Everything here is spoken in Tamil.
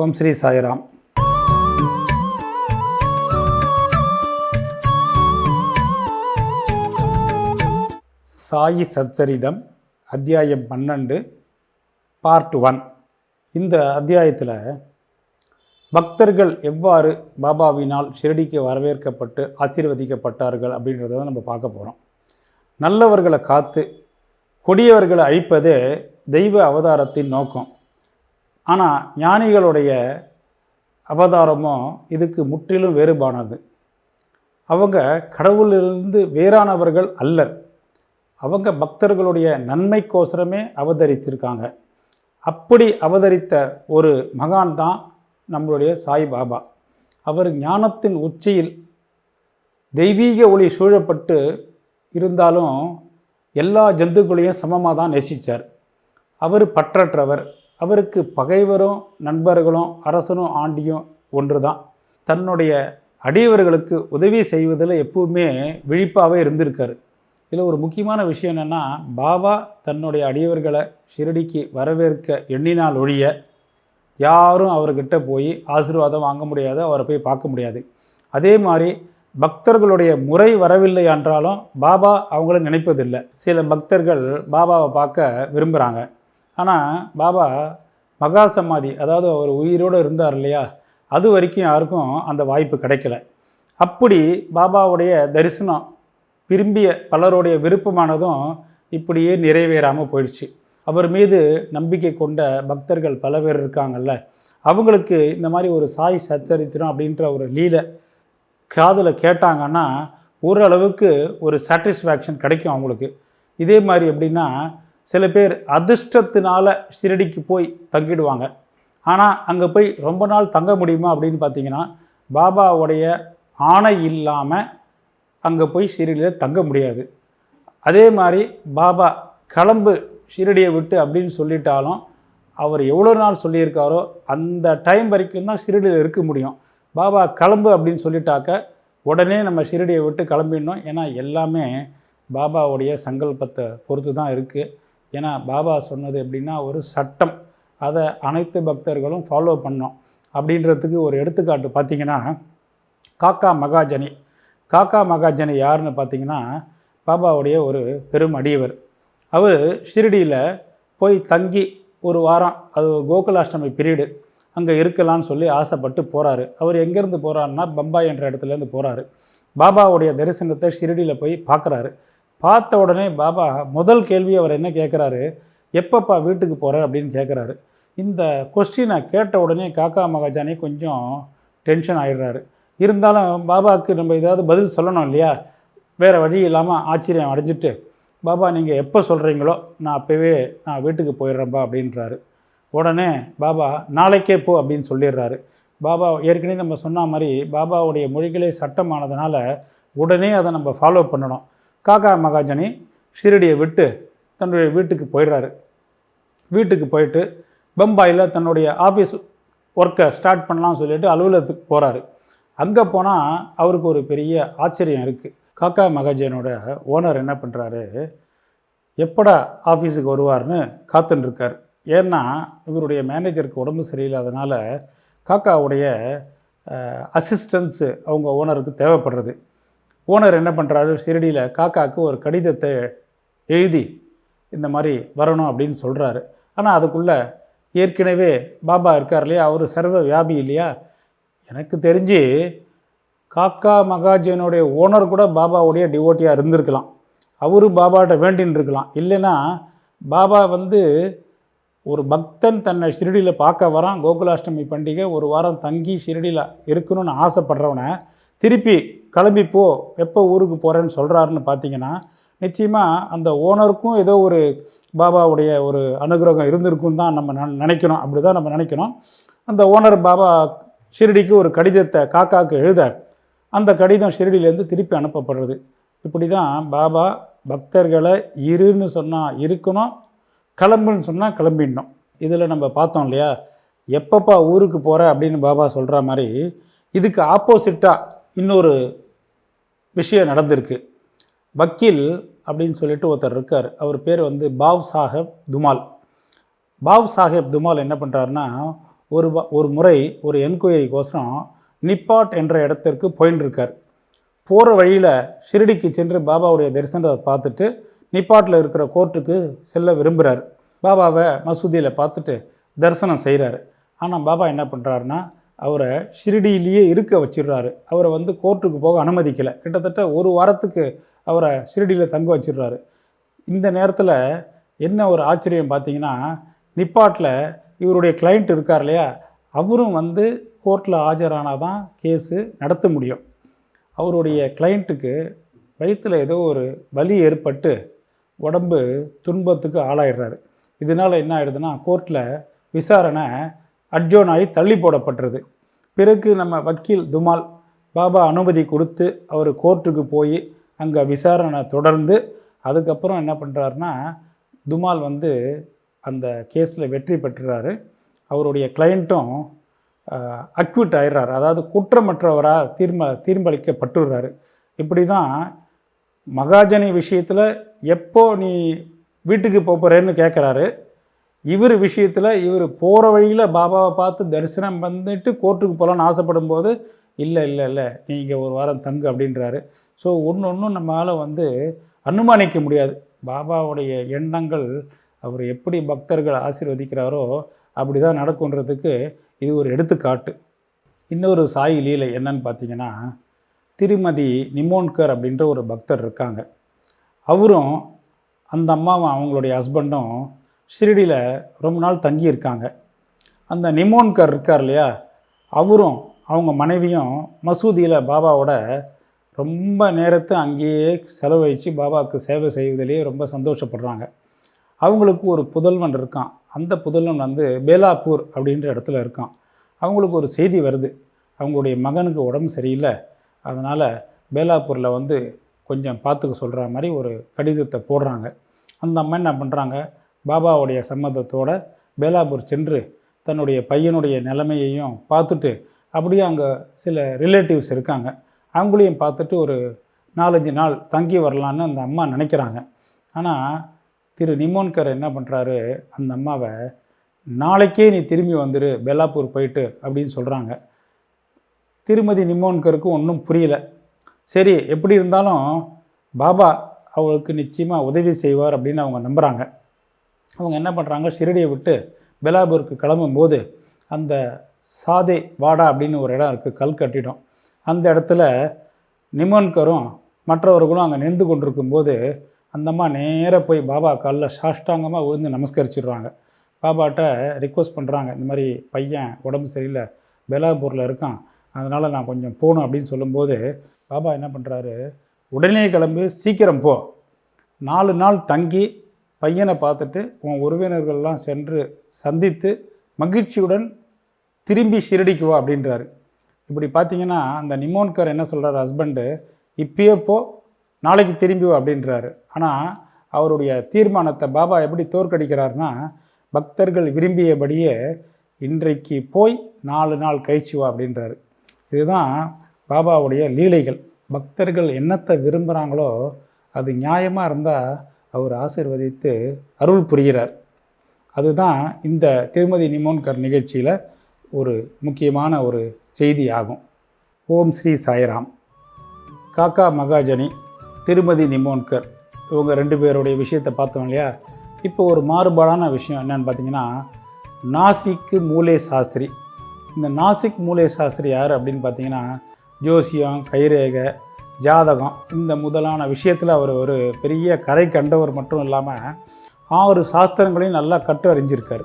ஓம் ஸ்ரீ சாய்ராம். சாயி சச்சரிதம் அத்தியாயம் பன்னெண்டு பார்ட் ஒன். இந்த அத்தியாயத்தில் பக்தர்கள் எவ்வாறு பாபாவினால் ஷிரடிக்கு வரவேற்கப்பட்டு ஆசீர்வதிக்கப்பட்டார்கள் அப்படின்றத தான் நம்ம பார்க்க போகிறோம் நல்லவர்களை காத்து கொடியவர்களை அழிப்பதே தெய்வ அவதாரத்தின் நோக்கம். ஆனால் ஞானிகளுடைய அவதாரமும் இதுக்கு முற்றிலும் வேறுபானது அவங்க கடவுளிலிருந்து வேறானவர்கள் அல்லர். அவங்க பக்தர்களுடைய நன்மைக்கோசரமே அவதரித்திருக்காங்க. அப்படி அவதரித்த ஒரு மகான் தான் நம்மளுடைய சாய்பாபா அவர் ஞானத்தின் உச்சியில் தெய்வீக ஒளி சூழப்பட்டு இருந்தாலும் எல்லா ஜந்துக்களையும் சமமாக தான் நேசித்தார் அவர் பற்றற்றவர். அவருக்கு பகைவரும் நண்பர்களும் அரசனும் ஆண்டியும் ஒன்று தான் தன்னுடைய அடியவர்களுக்கு உதவி செய்வதில் எப்பவுமே விழிப்பாகவே இருந்திருக்காரு. இதில் ஒரு முக்கியமான விஷயம் என்னென்னா பாபா தன்னுடைய அடியவர்களை ஷிரடிக்கு வரவேற்க எண்ணினால் ஒழிய யாரும் அவர்கிட்ட போய் ஆசீர்வாதம் வாங்க முடியாது அவரை போய் பார்க்க முடியாது. அதே மாதிரி பக்தர்களுடைய முறை வரவில்லை என்றாலும் பாபா அவங்கள நினைப்பதில்லை. சில பக்தர்கள் பாபாவை பார்க்க விரும்புகிறாங்க ஆனால் பாபா மகா சமாதி அதாவது அவர் உயிரோடு இருந்தார் இல்லையா? அது வரைக்கும் யாருக்கும் அந்த வாய்ப்பு கிடைக்கல. அப்படி பாபாவுடைய தரிசனம் விரும்பிய பலருடைய விருப்பமானதும் இப்படியே நிறைவேறாமல் போயிடுச்சு. அவர் மீது நம்பிக்கை கொண்ட பக்தர்கள் பல பேர் இருக்காங்கல்ல. அவங்களுக்கு இந்த மாதிரி ஒரு சாய் சச்சரித்திரம் அப்படின்ற ஒரு லீலை காதில் கேட்டாங்கன்னா ஓரளவுக்கு ஒரு சாட்டிஸ்ஃபேக்ஷன் கிடைக்கும் அவங்களுக்கு. இதே மாதிரி எப்படின்னா சில பேர் அதிர்ஷ்டத்தினால ஷிரடிக்கு போய் தங்கிடுவாங்க. ஆனால் அங்கே போய் ரொம்ப நாள் தங்க முடியுமா அப்படின்னு பார்த்தீங்கன்னா பாபாவுடைய ஆணை இல்லாமல் அங்கே போய் ஷிரடியில் தங்க முடியாது. அதே மாதிரி பாபா கிளம்பு ஷிரடியை விட்டு அப்படின்னு சொல்லிட்டாலும் அவர் எவ்வளோ நாள் சொல்லியிருக்காரோ அந்த டைம் வரைக்கும் தான் ஷிரடியில் இருக்க முடியும். பாபா கிளம்பு அப்படின்னு சொல்லிட்டாக்க உடனே நம்ம ஷிரடியை விட்டு கிளம்பிடணும். ஏன்னா எல்லாமே பாபாவுடைய சங்கல்பத்தை பொறுத்து தான் இருக்குது ஏன்னா பாபா சொன்னது எப்படின்னா ஒரு சட்டம். அதை அனைத்து பக்தர்களும் ஃபாலோ பண்ணோம் அப்படின்றதுக்கு ஒரு எடுத்துக்காட்டு பார்த்திங்கன்னா காக்கா மகாஜனி. காக்கா மகாஜனி யாருன்னு பார்த்தீங்கன்னா பாபாவுடைய ஒரு பெரும் அடியவர். அவர் ஷிரடியில் போய் தங்கி ஒரு வாரம் அது ஒரு கோகுலாஷ்டமி பீரியடு அங்கே இருக்கலாம்னு சொல்லி ஆசைப்பட்டு போகிறாரு அவர் எங்கேருந்து போகிறாருன்னா பம்பாய் என்ற இடத்துலேருந்து போகிறாரு பாபாவுடைய தரிசனத்தை ஷிரடியில் போய் பார்க்குறாரு. பார்த்த உடனே பாபா முதல் கேள்வி அவர் என்ன கேட்குறாரு எப்பப்பா வீட்டுக்கு போகிறார் அப்படின்னு கேட்குறாரு இந்த கொஸ்டினை கேட்ட உடனே காக்கா மகாஜானே கொஞ்சம் டென்ஷன் ஆகிடுறாரு இருந்தாலும் பாபாவுக்கு நம்ம ஏதாவது பதில் சொல்லணும் இல்லையா? வேறு வழி இல்லாமல் ஆச்சரியம் அடைஞ்சிட்டு பாபா நீங்கள் எப்போ சொல்கிறீங்களோ நான் அப்போவே நான் வீட்டுக்கு போயிடுறேன்ப்பா அப்படின்றாரு. உடனே பாபா நாளைக்கே போ அப்படின்னு சொல்லிடுறாரு. பாபா ஏற்கனவே நம்ம சொன்ன மாதிரி பாபாவுடைய மொழிகளே சட்டமானதுனால உடனே அதை நம்ம ஃபாலோ பண்ணணும். காக்கா மகாஜனி ஷிரடியை விட்டு தன்னுடைய வீட்டுக்கு போயிடுறாரு. வீட்டுக்கு போயிட்டு பம்பாயில் தன்னுடைய ஆஃபீஸ் ஒர்க்கை ஸ்டார்ட் பண்ணலாம்னு சொல்லிட்டு அலுவலகத்துக்கு போகிறாரு அங்கே போனால் அவருக்கு ஒரு பெரிய ஆச்சரியம் இருக்குது காக்கா மகாஜனோட ஓனர் என்ன பண்ணுறாரு எப்படா ஆஃபீஸுக்கு வருவார்னு காத்துட்டுருக்கார் ஏன்னா இவருடைய மேனேஜருக்கு உடம்பு சரியில்லாதனால காக்காவுடைய அசிஸ்டன்ஸு அவங்க ஓனருக்கு தேவைப்படுறது. ஓனர் என்ன பண்ணுறாரு ஷிரடியில் காக்காவுக்கு ஒரு கடிதத்தை எழுதி இந்த மாதிரி வரணும் அப்படின்னு சொல்கிறாரு ஆனால் அதுக்குள்ளே ஏற்கனவே பாபா இருக்கார் இல்லையா? அவர் சர்வ வியாபி இல்லையா? எனக்கு தெரிஞ்சு காக்கா மகாஜனுடைய ஓனர் கூட பாபாவுடைய டிவோட்டியாக இருந்திருக்கலாம். அவரு பாபாட்ட வேண்டின்னு இருக்கலாம். இல்லைன்னா பாபா வந்து ஒரு பக்தன் தன்னை ஷிரடியில் பார்க்க வரான். கோகுலாஷ்டமி பண்டிகை ஒரு வாரம் தங்கி ஷிரடியில் இருக்கணும்னு ஆசைப்படுறவனை திருப்பி கிளம்பி போ எப்போ ஊருக்கு போகிறேன்னு சொல்கிறாருன்னு பார்த்தீங்கன்னா நிச்சயமாக அந்த ஓனருக்கும் ஏதோ ஒரு பாபாவுடைய ஒரு அனுகிரகம் இருந்திருக்கும் தான் நம்ம நினைக்கணும். அப்படி தான் நம்ம நினைக்கணும். அந்த ஓனர் பாபா ஷிரடிக்கு ஒரு கடிதத்தை காக்காவுக்கு எழுத அந்த கடிதம் ஷிரடியிலேருந்து திருப்பி அனுப்பப்படுறது. இப்படி தான் பாபா பக்தர்களை இருன்னு சொன்னால் இருக்கணும் கிளம்புன்னு சொன்னால் கிளம்பிடணும். இதில் நம்ம பார்த்தோம் இல்லையா? எப்பப்பா ஊருக்கு போகிற அப்படின்னு பாபா சொல்கிற மாதிரி இதுக்கு ஆப்போசிட்டாக இன்னொரு விஷயம் நடந்திருக்கு. வக்கீல் அப்படின்னு சொல்லிட்டு ஒருத்தர் இருக்கார். அவர் பேர் வந்து பாவ் சாஹேப் துமால். பாவ் சாஹேப் துமால் என்ன பண்ணுறாருன்னா ஒரு ஒரு முறை ஒரு என்கொயரிக்கோசரம் நிப்பாட் என்ற இடத்திற்கு போயின்னு போகிற வழியில் ஷிரடிக்கு சென்று பாபாவுடைய தரிசனத்தை பார்த்துட்டு நிப்பாட்டில் இருக்கிற கோர்ட்டுக்கு செல்ல விரும்புகிறார் பாபாவை மசூதியில் பார்த்துட்டு தரிசனம் செய்கிறாரு ஆனால் பாபா என்ன பண்ணுறாருன்னா அவரை ஷிரடியிலேயே இருக்க வச்சிடுறாரு. அவரை வந்து கோர்ட்டுக்கு போக அனுமதிக்கலை. கிட்டத்தட்ட ஒரு வாரத்துக்கு அவரை ஷிரடியில் தங்க வச்சிடுறாரு. இந்த நேரத்தில் என்ன ஒரு ஆச்சரியம் பார்த்தீங்கன்னா நிப்பாட்டில் இவருடைய கிளைண்ட் இருக்கார் இல்லையா? அவரும் வந்து கோர்ட்டில் ஆஜரானால் தான் கேஸு நடத்த முடியும். அவருடைய கிளைண்ட்டுக்கு வயிற்றில் ஏதோ ஒரு வலி ஏற்பட்டு உடம்பு துன்பத்துக்கு ஆளாயிடுறாரு. இதனால் என்ன ஆயிடுதுன்னா கோர்ட்டில் விசாரணை அட்ஜோன் ஆகி தள்ளி போடப்பட்டது. பிறகு நம்ம வக்கீல் துமால் பாபா அனுமதி கொடுத்து அவர் கோர்ட்டுக்கு போய் அங்கே விசாரணை தொடர்ந்து அதுக்கப்புறம் என்ன பண்ணுறாருன்னா துமால் வந்து அந்த கேஸில் வெற்றி பெற்றுறாரு அவருடைய கிளைண்ட்டும் அக்யூட் ஆயிடுறாரு. அதாவது குற்றமற்றவராக தீர்ம தீர்ப்பளிக்கப்பட்டுடுறாரு இப்படி தான் மகாஜனி விஷயத்தில் எப்போ நீ வீட்டுக்கு போகிறேன்னு கேட்குறாரு இவர் விஷயத்தில் இவர் போகிற வழியில் பாபாவை பார்த்து தரிசனம் பண்ணிட்டு கோர்ட்டுக்கு போகலான்னு ஆசைப்படும் போது இல்லை இல்லை இல்லை நீங்கள் ஒரு வாரம் தங்கு அப்படின்றாரு. ஸோ ஒன்று ஒன்றும் நம்மளால் வந்து அனுமானிக்க முடியாது. பாபாவுடைய எண்ணங்கள் அவர் எப்படி பக்தர்கள் ஆசீர்வதிக்கிறாரோ அப்படி தான் நடக்குன்றதுக்கு இது ஒரு எடுத்துக்காட்டு. இன்னொரு சாய் லீலை என்னன்னு பார்த்தீங்கன்னா திருமதி நிமோன்கர் அப்படின்ற ஒரு பக்தர் இருக்காங்க. அவரும் அந்த அம்மாவும் அவங்களுடைய ஹஸ்பண்டும் ஷிரடியில் ரொம்ப நாள் தங்கியிருக்காங்க. அந்த நிமோன்கர் இருக்கார் இல்லையா? அவரும் அவங்க மனைவியும் மசூதியில் பாபாவோட ரொம்ப நேரத்தை அங்கேயே செலவழித்து பாபாவுக்கு சேவை செய்வதிலேயே ரொம்ப சந்தோஷப்படுறாங்க. அவங்களுக்கு ஒரு புதல்வன் இருக்கான். அந்த புதல்வன் வந்து பேலாப்பூர் அப்படின்ற இடத்துல இருக்கான். அவங்களுக்கு ஒரு செய்தி வருது. அவங்களுடைய மகனுக்கு உடம்பு சரியில்லை. அதனால் பேலாப்பூரில் வந்து கொஞ்சம் பார்த்துக்க சொல்கிற மாதிரி ஒரு கடிதத்தை போடுறாங்க. அந்த அம்மா என்ன பண்ணுறாங்க பாபாவுடைய சம்மதத்தோடு பேலாப்பூர் சென்று தன்னுடைய பையனுடைய நிலைமையையும் பார்த்துட்டு அப்படியே அங்கே சில ரிலேட்டிவ்ஸ் இருக்காங்க. அவங்களையும் பார்த்துட்டு ஒரு நாலஞ்சு நாள் தங்கி வரலான்னு அந்த அம்மா நினைக்கிறாங்க. ஆனால் திரு நிமோன்கர் என்ன பண்ணுறாரு அந்த அம்மாவை நாளைக்கே நீ திரும்பி வந்துடு பெல்லாப்பூர் போயிட்டு அப்படின்னு சொல்கிறாங்க திருமதி நிமோன்கருக்கு ஒன்றும் புரியல. சரி எப்படி இருந்தாலும் பாபா அவளுக்கு நிச்சயமாக உதவி செய்வார் அப்படின்னு அவங்க நம்புகிறாங்க அவங்க என்ன பண்ணுறாங்க ஷிரடியை விட்டு பெலாபூருக்கு கிளம்பும்போது அந்த சாதே வாடா அப்படின்னு ஒரு இடம் இருக்குது கல் கட்டிடம். அந்த இடத்துல நிமோன்கரும் மற்றவர்களும் அங்கே நின்று கொண்டிருக்கும்போது போது அந்தம்மா நேராக போய் பாபா காலில் சாஷ்டாங்கமாக விழுந்து நமஸ்கரிச்சிடுறாங்க. பாபாட்ட ரிக்வஸ்ட் பண்ணுறாங்க இந்த மாதிரி பையன் உடம்பு சரியில்லை பெலாபூரில் இருக்கான் அதனால் நான் கொஞ்சம் போகணும் அப்படின்னு சொல்லும்போது பாபா என்ன பண்ணுறாரு உடனே கிளம்பி சீக்கிரம் போ. நாலு நாள் தங்கி பையனை பார்த்துட்டு உன் உறவினர்கள்லாம் சென்று சந்தித்து மகிழ்ச்சியுடன் திரும்பி ஷிரடிக்கு வா அப்படின்றாரு. இப்படி பார்த்தீங்கன்னா அந்த நிமோன்கர் என்ன சொல்கிறார் ஹஸ்பண்டு இப்பயே போ நாளைக்கு திரும்பி வா அப்படின்றாரு. ஆனால் அவருடைய தீர்மானத்தை பாபா எப்படி தோற்கடிக்கிறார்னா பக்தர்கள் விரும்பியபடியே இன்றைக்கு போய் நாலு நாள் கழிச்சு வா அப்படின்றாரு. இதுதான் பாபாவுடைய லீலைகள். பக்தர்கள் என்னத்தை விரும்புகிறாங்களோ அது நியாயமாக இருந்தால் அவர் ஆசீர்வதித்து அருள் புரிகிறார். அதுதான் இந்த திருமதி நிமோன்கர் நிகழ்ச்சியில் ஒரு முக்கியமான ஒரு செய்தி ஆகும் ஓம் ஸ்ரீ சாய்ராம். காக்கா மகாஜனி திருமதி நிமோன்கர் இவங்க ரெண்டு பேருடைய விஷயத்தை பார்த்தோம் இல்லையா? இப்போ ஒரு மாறுபாடான விஷயம் என்னன்னு பார்த்தீங்கன்னா நாசிக்கு மூலே சாஸ்திரி. இந்த நாசிக் மூலே சாஸ்திரி யார் அப்படின்னு பார்த்தீங்கன்னா ஜோசியம் கைரேகை ஜாதகம் இந்த முதலான விஷயத்தில் அவர் ஒரு பெரிய கரை கண்டவர் மட்டும் இல்லாமல் ஆறு சாஸ்திரங்களையும் நல்லா கற்று அறிஞ்சிருக்காரு.